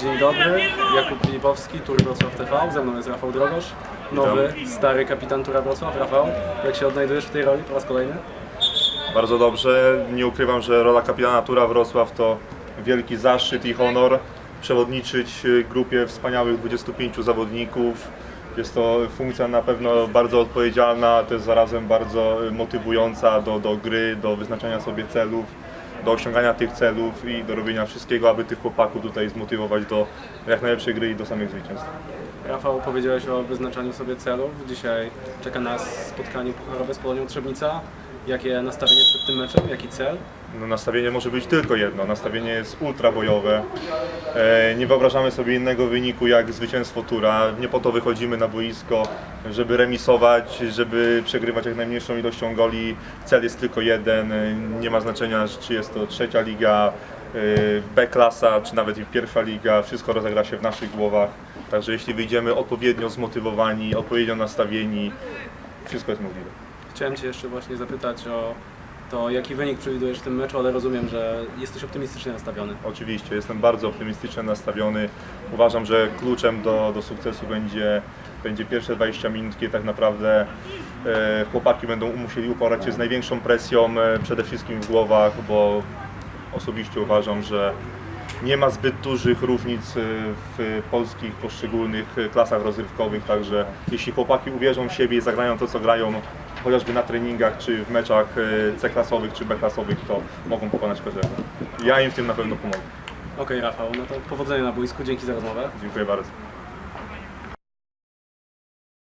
Dzień dobry, Jakub Filipowski, Tur Wrocław TV, ze mną jest Rafał Drogosz, nowy, stary kapitan Tura Wrocław. Rafał, jak się odnajdujesz w tej roli po raz kolejny? Bardzo dobrze. Nie ukrywam, że rola kapitana Tura Wrocław to wielki zaszczyt i honor przewodniczyć y, grupie wspaniałych 25 zawodników. Jest to funkcja na pewno bardzo odpowiedzialna, też zarazem bardzo y, motywująca do, do gry, do wyznaczania sobie celów, do osiągania tych celów i do robienia wszystkiego, aby tych chłopaków tutaj zmotywować do jak najlepszej gry i do samych zwycięstw. Rafał, powiedziałeś o wyznaczaniu sobie celów. Dzisiaj czeka nas spotkanie pucharowe z Polonią Trzebnica. Jakie nastawienie przed tym meczem? Jaki cel? No, nastawienie może być tylko jedno. Nastawienie jest ultra bojowe. E, nie wyobrażamy sobie innego wyniku jak zwycięstwo tura. Nie po to wychodzimy na boisko, żeby remisować, żeby przegrywać jak najmniejszą ilością goli. Cel jest tylko jeden. Nie ma znaczenia, czy jest to trzecia liga, e, B-klasa, czy nawet i pierwsza liga. Wszystko rozegra się w naszych głowach. Także jeśli wyjdziemy odpowiednio zmotywowani, odpowiednio nastawieni, wszystko jest możliwe. Chciałem Cię jeszcze właśnie zapytać o to, jaki wynik przewidujesz w tym meczu, ale rozumiem, że jesteś optymistycznie nastawiony. Oczywiście, jestem bardzo optymistycznie nastawiony. Uważam, że kluczem do, do sukcesu będzie, będzie pierwsze 20 minut, kiedy tak naprawdę e, chłopaki będą musieli uporać się z największą presją, e, przede wszystkim w głowach, bo osobiście uważam, że nie ma zbyt dużych różnic e, w polskich poszczególnych e, klasach rozrywkowych, także jeśli chłopaki uwierzą w siebie i zagrają to, co grają, chociażby na treningach, czy w meczach e, C-klasowych, czy B-klasowych, to mogą pokonać każdego. Ja im w tym na pewno pomogę. Okej, Rafał, no to powodzenia na boisku, dzięki za rozmowę. Dziękuję bardzo.